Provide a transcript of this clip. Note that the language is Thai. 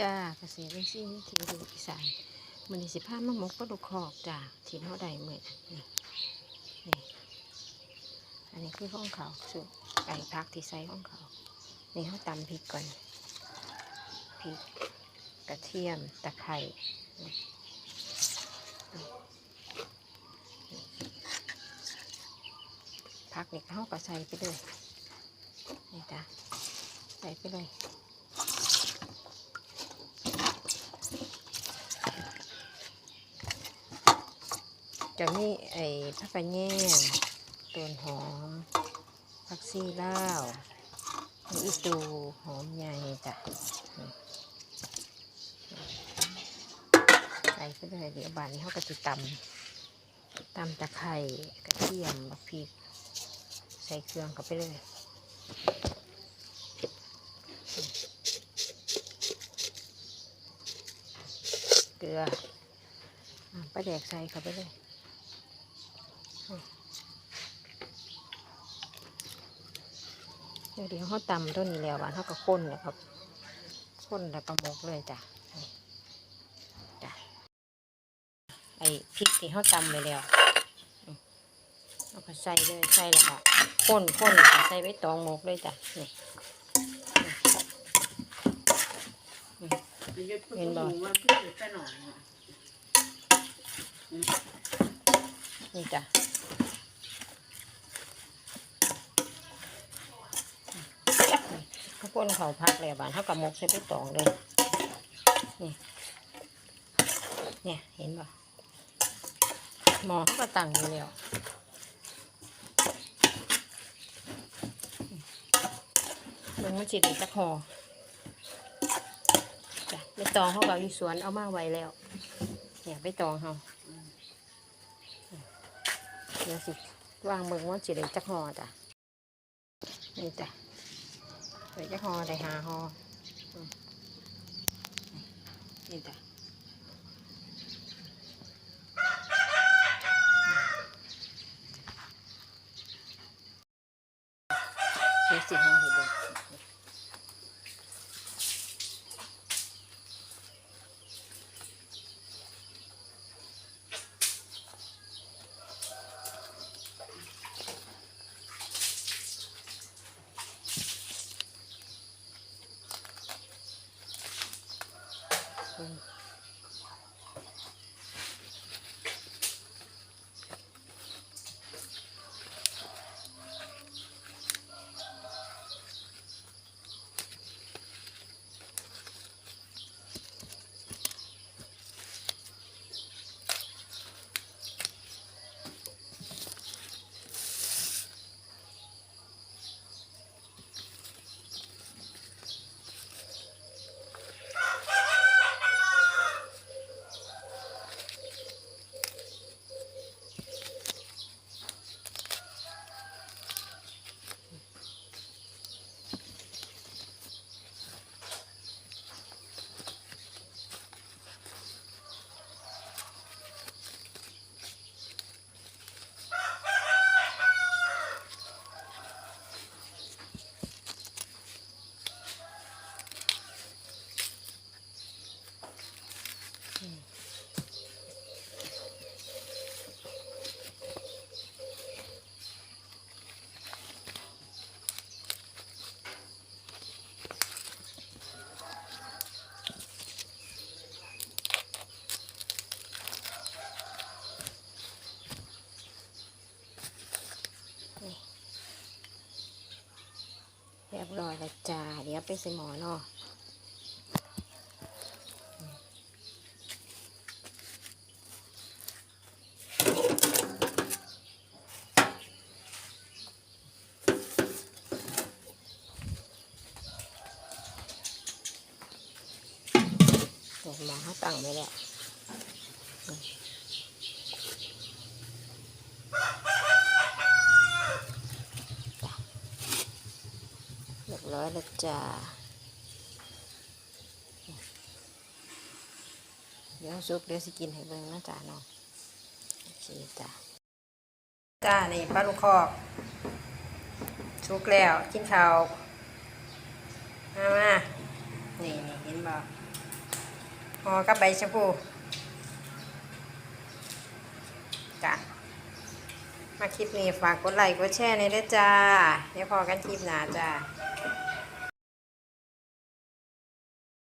จ้าเกษตรอินทรีย์วิถีดูอีสานมันนี้สิพามาหมกปลาดุกคอกจ้าที่เขาได้เมื่อนี่นี่อันนี้คือห้องเขาสุไก่พักที่ใส่ห้องเขานี่เขาตำพริกก่อนพริกกระเทียมตะไคร่พักนี่เขาก็ใส่ไปเลยนี่จ้าใส่ไปเลย จะมีไอ้ผักกระแยงต้นหอมผักซีลาวมีอีตูหอมใหญ่จ้ะใส่ไปเลยเดี๋ยวบานนี้เขาก็จะตำตำตะไคร้กระเทียมบักพริก ใส่เครื่องเข้าไปเลยเกลือปลาแดกใส่เข้าไปเลย เดี๋ยวเดี๋ยวเขาตำต้นนี้แล้วบ้าเขาก็ข้นเลยครับข้นแล้วก็หมกเลยจ้ะจ้ะไอ้พริกที่เขาตำไปแล้วเอาก็ใส่เลยใส่แล้วก็ข้นข้นใส่ไว้ตองหมกเลยจ้ะนี่เห็นบอกว่าพี่ไปหน่อยนะนี่จ้ะ เขาข้นเขาพักแล้วบ้านเขาก็หมกใส่ไว้ตองเลยนี่เนี่ยเห็นป่ะหมอเขาก็ตั้งอยู่แล้วมันมันจิตจักหอจ้ะไปตองเขาก็อยู่สวนเอามาไว้แล้ว เนี่ยไปตองเขาเดี๋ยวสิวางเบิ่งว่าจิตจักหอจ้ะนี่จ้ะ เดี๋ยวจักหอได้หาหออืมนี่จ้ะ รียบร้อยแล้วจ้า เดี๋ยวไปใส่หมอเนาะหมอเขาตั้งไว้แล้วเรียบร้ อยแล้วจ้าเดี๋ยวซุปเดี๋ยวสิกินให้เบิ่งนะจ้าเนาะโอเคจ้าจ้านี่ปลาลูกคอกสุกแล้วกินข้าวมามานี่นี่เห็นบ่ห่อกับใบชะพูจ้ะมาคลิปนี้ฝากกดไลค์กดแชร์ในเด้อจ้าเดี๋ยวพอกันคลิปหน้าจ้า